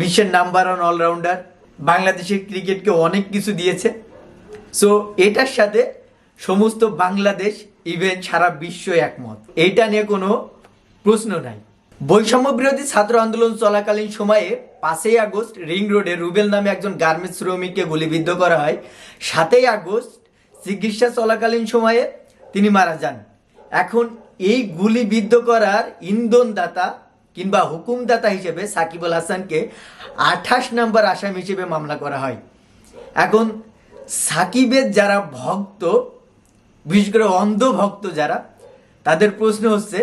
বিশ্বের number one allrounder বাংলাদেশের ক্রিকেটকে অনেক কিছু দিয়েছে। সো এটার সাথে সমস্ত বাংলাদেশ ইভেন সারা বিশ্ব একমত। এইটা নিয়ে কোনো প্রশ্ন নাই। বৈষম্য বিরোধী ছাত্র আন্দোলন চলাকালীন সময়ে পাঁচই আগস্ট রিং রোডে রুবেল নামে একজন গার্মেন্টস শ্রমিককে গুলিবিদ্ধ করা হয়। সাতই আগস্ট চিকিৎসা চলাকালীন সময়ে তিনি মারা যান। এখন এই গুলিবিদ্ধ করার ইন্ধনদাতা কিংবা হুকুমদাতা হিসেবে সাকিবুল হাসানকে আঠাশ নম্বর আসামি হিসেবে মামলা করা হয়। এখন সাকিবের যারা ভক্ত, বিশেষ করে অন্ধ ভক্ত যারা, তাদের প্রশ্ন হচ্ছে,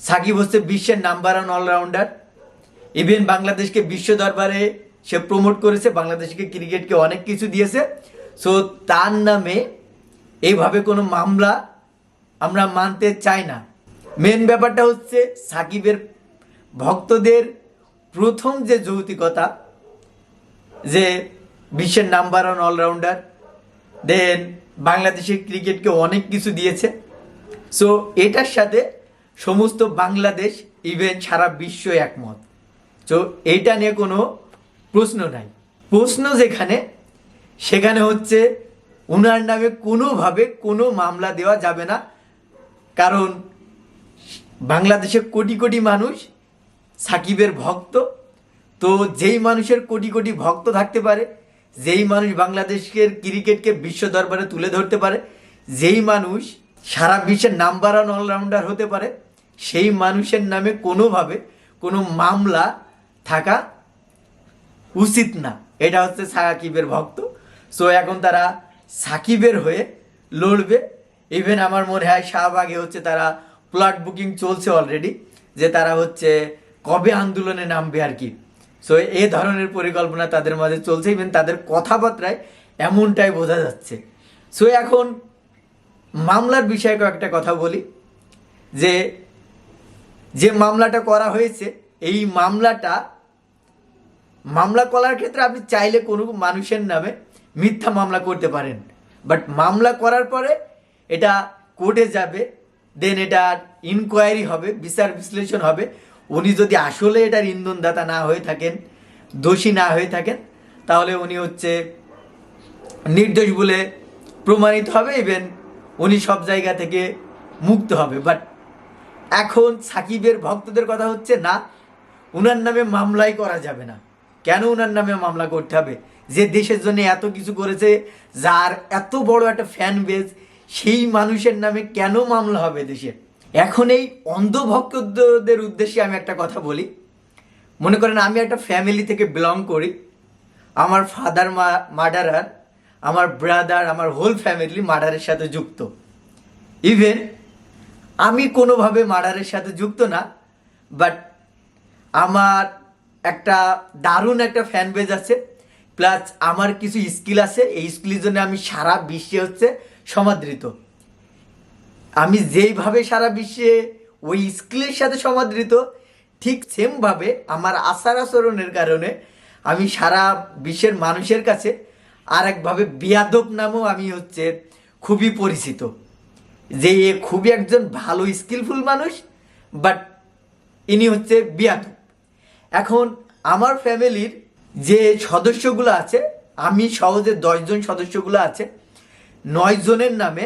সাকিব হচ্ছে বিশ্বের নাম্বার ওয়ান অলরাউন্ডার ইভেন বাংলাদেশকে বিশ্ব দরবারে সে প্রমোট করেছে, বাংলাদেশকে ক্রিকেটকে অনেক কিছু দিয়েছে। সো তার নামে এইভাবে কোনো মামলা আমরা মানতে চাই না। মেন ব্যাপারটা হচ্ছে সাকিবের ভক্তদের প্রথম যে যৌতিকতা, যে বিশ্বের নাম্বার ওয়ান অলরাউন্ডার দেন বাংলাদেশের ক্রিকেটকে অনেক কিছু দিয়েছে। সো এটার সাথে সমস্ত বাংলাদেশ ইভেন সারা বিশ্ব একমত। তো এইটা নিয়ে কোনো প্রশ্ন নাই। প্রশ্ন যেখানে, সেখানে হচ্ছে ওনার নামে কোনোভাবে কোনো মামলা দেওয়া যাবে না। কারণ বাংলাদেশে কোটি কোটি মানুষ সাকিবের ভক্ত। তো যেই মানুষের কোটি কোটি ভক্ত থাকতে পারে, যেই মানুষ বাংলাদেশের ক্রিকেটকে বিশ্ব দরবারে তুলে ধরতে পারে, যেই মানুষ সারা বিশ্বের নাম্বার ওয়ান অলরাউন্ডার হতে পারে, সেই মানুষের নামে কোনোভাবে কোনো মামলা থাকা উচিত না। এটা হচ্ছে সাকিবের ভক্ত। সো এখন তারা সাকিবের হয়ে লড়বে। ইভেন আমার মনে হয় শাহবাগে হচ্ছে তারা প্লট বুকিং চলছে অলরেডি যে তারা হচ্ছে কবে আন্দোলনে নামবে আর কি? সো এই ধরনের পরিকল্পনা তাদের মাঝে চলছে ইভেন তাদের কথাবার্তায় এমনটাই বোঝা যাচ্ছে। সো এখন মামলার বিষয়ে কয়েকটা কথা বলি। যে যে মামলাটা করা হয়েছে, এই মামলাটা, মামলা করার ক্ষেত্রে আপনি চাইলে কোনো মানুষের নামে মিথ্যা মামলা করতে পারেন। বাট মামলা করার পরে এটা কোর্টে যাবে দেন এটা ইনকোয়ারি হবে, বিচার বিশ্লেষণ হবে। উনি যদি আসলে এটার ইন্ধনদাতা না হয়ে থাকেন, দোষী না হয়ে থাকেন, তাহলে উনি হচ্ছে নির্দোষ বলে প্রমাণিত হবে ইভেন উনি সব জায়গা থেকে মুক্ত হবে। বাট এখন সাকিবের ভক্তদের কথা হচ্ছে, না, উনার নামে মামলাই করা যাবে না। কেন উনার নামে মামলা করতে হবে? যে দেশের জন্য এত কিছু করেছে, যার এত বড় একটা ফ্যান বেজ সেই মানুষের নামে কেন মামলা হবে দেশে? এখন এই অন্ধভক্তদের উদ্দেশ্যে আমি একটা কথা বলি। মনে করেন আমি একটা ফ্যামিলি থেকে বিলং করি। আমার ফাদার মা মার্ডারার আমার ব্রাদার আমার হোল ফ্যামিলি মার্ডারের সাথে যুক্ত। ইভেন আমি কোনোভাবে মার্ডারের সাথে যুক্ত না বাট আমার একটা দারুণ একটা ফ্যান বেজ আছে। প্লাস আমার কিছু স্কিল আছে, এই স্কিলের জন্য আমি সারা বিশ্বে হচ্ছে সমাদৃত। আমি যেইভাবে সারা বিশ্বে ওই স্কিলের সাথে সমাদৃত, ঠিক সেমভাবে আমার আচার আচরণের কারণে আমি সারা বিশ্বের মানুষের কাছে আর একভাবে বিয়াদব নামও আমি হচ্ছে খুবই পরিচিত। যে এ খুবই একজন ভালো স্কিলফুল মানুষ, বাট ইনি হচ্ছে বিয়াদব। এখন আমার ফ্যামিলির যে সদস্যগুলো আছে, আমি সহজে দশজন সদস্যগুলো আছে নয় জনের নামে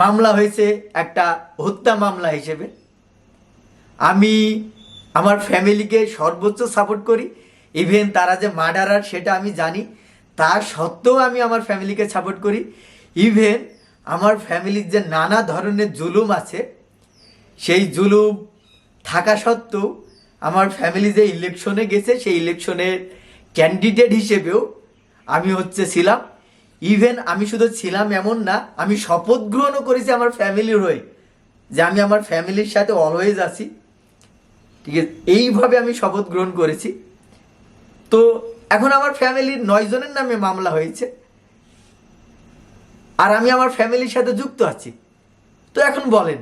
মামলা হয়েছে একটা হত্যা মামলা হিসেবে। আমি আমার ফ্যামিলিকে সর্বোচ্চ সাপোর্ট করি। ইভেন তারা যে মার্ডারার, সেটা আমি জানি। তা সত্ত্বেও আমি আমার ফ্যামিলিকে সাপোর্ট করি। ইভেন আমার ফ্যামিলির যে নানা ধরনের জুলুম আছে, সেই জুলুম থাকা সত্ত্বেও আমার ফ্যামিলি যে ইলেকশনে গেছে, সেই ইলেকশনের ক্যান্ডিডেট হিসেবেও আমি হচ্ছে ছিলাম। ইভেন আমি শুধু ছিলাম এমন না, আমি শপথ গ্রহণও করেছি আমার ফ্যামিলির হয়ে, যে আমি আমার ফ্যামিলির সাথে অলওয়েজ আছি। ঠিক আছে, এইভাবে আমি শপথ গ্রহণ করেছি। তো এখন আমার ফ্যামিলির নয় জনের নামে মামলা হয়েছে। আর আমি আমার ফ্যামিলির সাথে যুক্ত আছি। তো এখন বলেন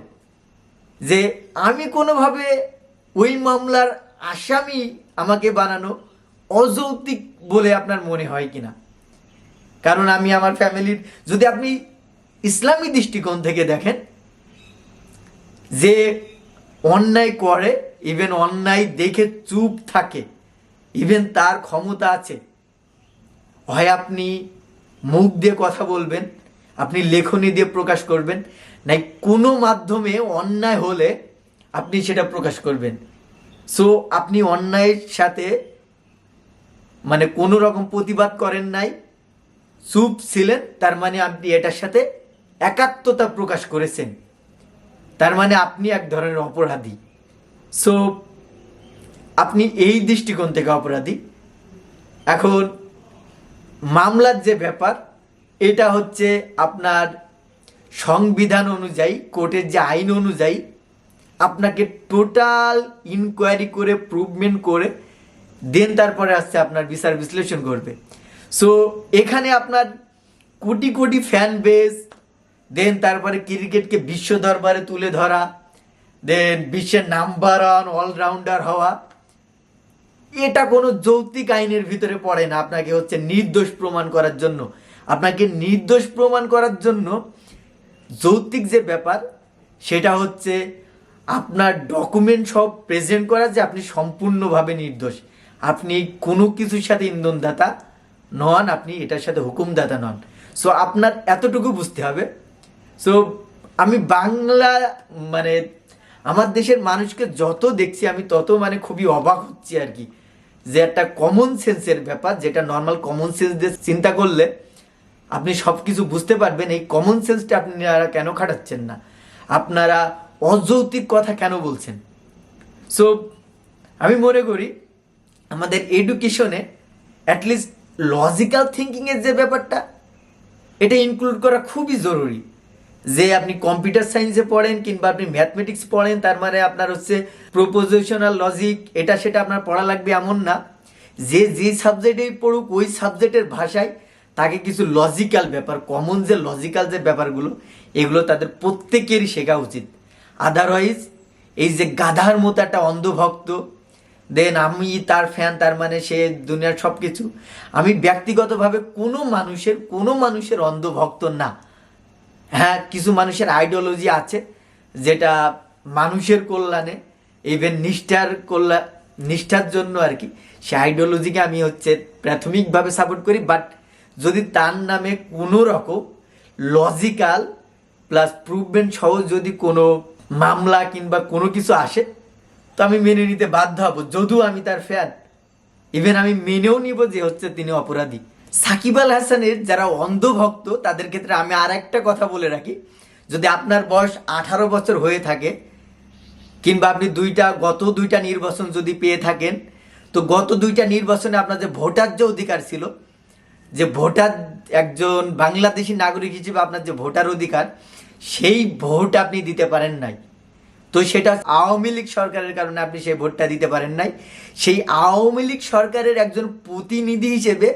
যে আমি কোনোভাবে ওই মামলার আসামি আমাকে বানানো অযৌক্তিক বলে আপনার মনে হয় কিনা? কারণ আমি আমার ফ্যামিলির, যদি আপনি ইসলামী দৃষ্টিকোণ থেকে দেখেন, যে অন্যায় করে ইভেন অন্যায় দেখে চুপ থাকে ইভেন তার ক্ষমতা আছে, হয় আপনি মুখ দিয়ে কথা বলবেন, আপনি লেখনী দিয়ে প্রকাশ করবেন, নাই কোনো মাধ্যমে অন্যায় হলে আপনি সেটা প্রকাশ করবেন। সো আপনি অন্যায়ের সাথে মানে কোনো রকম প্রতিবাদ করেন নাই চুপ ছিলেন, তার মানে আপনি এটার সাথে একাত্মতা প্রকাশ করেছেন। তার মানে আপনি এক ধরনের অপরাধী। সো আপনি এই দৃষ্টিকোণ থেকে অপরাধী। এখন, মামলার যে ব্যাপার, এটা হচ্ছে আপনার সংবিধান অনুযায়ী, কোর্টের যে আইন অনুযায়ী, আপনাকে টোটাল ইনকোয়ারি করে, প্রুভমেন্ট করে, দেন তারপরে আসছে আপনার বিচার বিশ্লেষণ করবে। সো এখানে আপনার কোটি কোটি ফ্যান বেস দেন তারপরে ক্রিকেটকে বিশ্ব দরবারে তুলে ধরা দেন বিশ্বের নাম্বার ওয়ান অলরাউন্ডার হওয়া। এটা কোনো যৌক্তিক আইনের ভিতরে পড়ে না, আপনাকে হচ্ছে নির্দোষ প্রমাণ করার জন্য। আপনাকে নির্দোষ প্রমাণ করার জন্য যৌক্তিক যে ব্যাপার, সেটা হচ্ছে আপনার ডকুমেন্ট সব প্রেজেন্ট করা যে আপনি সম্পূর্ণভাবে নির্দোষ। আপনি কোনো কিছুর সাথে ইন্ধনদাতা নন, আপনি এটার সাথে হুকুমদাতা নন। সো আপনার এতটুকু বুঝতে হবে। সো আমি বাংলা মানে আমার দেশের মানুষকে যত দেখছি, আমি তত মানে খুবই অবাক হচ্ছি আর কি। যে একটা কমন সেন্সের ব্যাপার, যেটা নর্মাল কমন সেন্স দিয়ে চিন্তা করলে আপনি সব কিছু বুঝতে পারবেন, এই কমন সেন্সটা আপনারা কেন খাটাচ্ছেন না? আপনারা অযৌক্তিক কথা কেন বলছেন? সো আমি মনে করি, আমাদের এডুকেশনে অ্যাটলিস্ট লজিক্যাল থিঙ্কিংয়ের যে ব্যাপারটা, এটা ইনক্লুড করা খুবই জরুরি। যে আপনি কম্পিউটার সায়েন্সে পড়েন কিংবা আপনি ম্যাথমেটিক্স পড়েন, তার মানে আপনার হচ্ছে প্রপোজিশনাল লজিক এটা সেটা আপনার পড়া লাগবে এমন না। যে যে সাবজেক্টেই পড়ুক, ওই সাবজেক্টের ভাষায় তাকে কিছু লজিক্যাল ব্যাপার কমন যে লজিক্যাল যে ব্যাপারগুলো, এগুলো তাদের প্রত্যেকেরই শেখা উচিত। আদারওয়াইজ এই যে গাধার মতো একটা অন্ধভক্ত দেন আমি তার ফ্যান তার মানে সে দুনিয়ার সব কিছু আমি ব্যক্তিগতভাবে কোনো মানুষের কোনো মানুষের অন্ধভক্ত না। হ্যাঁ কিছু মানুষের আইডিওলজি আছে, যেটা মানুষের কল্যাণে ইভেন নিষ্ঠার কল্যাণ নিষ্ঠার জন্য আর কি। সে আইডিওলজিকে আমি হচ্ছে প্রাথমিকভাবে সাপোর্ট করি বাট যদি তার নামে কোনো রকম লজিক্যাল প্লাস প্রুভমেন্ট সহ যদি কোনো মামলা কিংবা কোনো কিছু আসে তো আমি মেনে নিতে বাধ্য হব, যদিও আমি তার ফ্যান ইভেন আমি মেনেও নিব যে হচ্ছে তিনি অপরাধী। সাকিব আল হাসানের যারা অন্ধভক্ত, তাদের ক্ষেত্রে আমি আর একটা কথা বলে রাখি। যদি আপনার বয়স আঠারো বছর হয়ে থাকে, কিংবা আপনি দুইটা, গত দুইটা নির্বাচন যদি পেয়ে থাকেন, তো গত দুইটা নির্বাচনে আপনার যে ভোটার যে অধিকার ছিল, যে ভোটার একজন বাংলাদেশি নাগরিক হিসেবে আপনার যে ভোটার অধিকার, সেই ভোট আপনি দিতে পারেন নাই। তো সেটা আওয়ামী লীগ সরকারের কারণে আপনি সেই ভোটটা দিতে পারেন নাই। সেই আওয়ামী লীগ সরকারের একজন প্রতিনিধি হিসেবে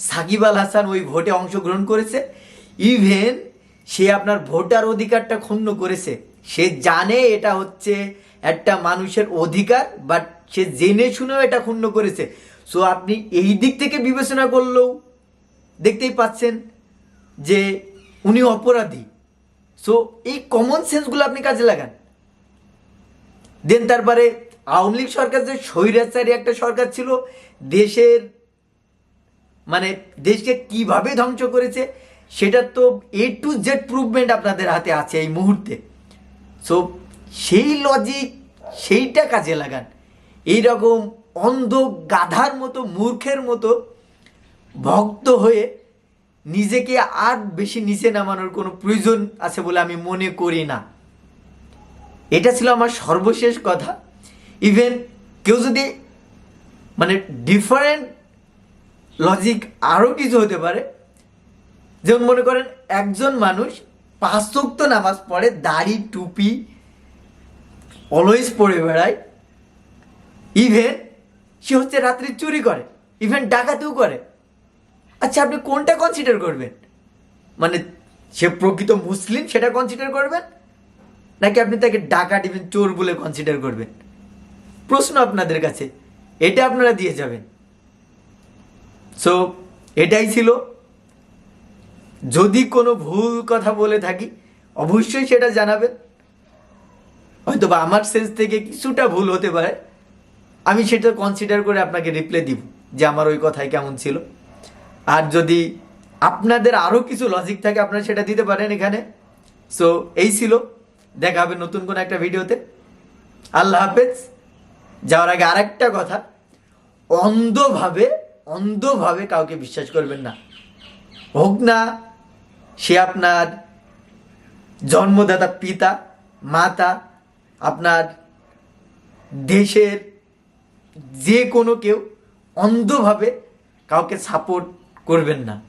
সাকিব আল হাসান ওই ভোটে অংশগ্রহণ করেছে। ইভেন সে আপনার ভোটার অধিকারটা ক্ষুণ্ণ করেছে। সে জানে এটা হচ্ছে একটা মানুষের অধিকার বাট সে জেনে শুনেও এটা ক্ষুণ্ণ করেছে। সো আপনি এই দিক থেকে বিবেচনা করলেও দেখতেই পাচ্ছেন যে উনি অপরাধী। সো এই কমন সেন্সগুলো আপনি কাজে লাগান। দেন তারপরে আওয়ামী লীগ সরকার যে স্বৈরাচারী একটা সরকার ছিল, দেশের মানে দেশকে কীভাবে ধ্বংস করেছে সেটা তো এ টু জেড প্রুভমেন্ট আপনাদের হাতে আছে এই মুহূর্তে। সো সেই লজিক সেইটা কাজে লাগান। এই রকম অন্ধ গাধার মতো, মূর্খের মতো ভক্ত হয়ে নিজেকে আর বেশি নিচে নামানোর কোনো প্রয়োজন আছে বলে আমি মনে করি না। এটা ছিল আমার সর্বশেষ কথা। ইভেন কেউ যদি মানে ডিফারেন্ট লজিক আরও কিছু হতে পারে, যেমন মনে করেন একজন মানুষ পাঁচোক্ত নামাজ পড়ে, দাড়ি, টুপি অলওয়েজ পড়ে বেড়ায় ইভেন সে হচ্ছে রাত্রি চুরি করে ইভেন ডাকাতিও করে। আচ্ছা আপনি কোনটা কনসিডার করবেন? মানে সে প্রকৃত মুসলিম, সেটা কনসিডার করবেন? নাকি আপনি তাকে ডাকাত ইভেন চোর বলে কনসিডার করবেন? প্রশ্ন আপনাদের কাছে, এটা আপনারা দিয়ে যাবেন। সো এটাই ছিল। যদি কোনো ভুল কথা বলে থাকি, অবশ্যই সেটা জানাবেন। হয়তো বা আমার সেন্স থেকে কিছুটা ভুল হতে পারে। আমি সেটা কনসিডার করে আপনাকে রিপ্লাই দিব যে আমার ওই কথাই কেমন ছিল। আর যদি আপনাদের আরও কিছু লজিক থাকে, আপনারা সেটা দিতে পারেন এখানে। সো এই ছিল। দেখা হবে নতুন কোনো একটা ভিডিওতে। আল্লাহ হাফেজ। যাওয়ার আগে আরেকটা কথা। অন্ধভাবে অন্ধভাবে কাউকে বিশ্বাস করবেন না। হোক না সে আপনার জন্মদাতা, পিতা, মাতা, আপনার দেশের যে কোনো কেউ অন্ধভাবে কাউকে সাপোর্ট করবেন না।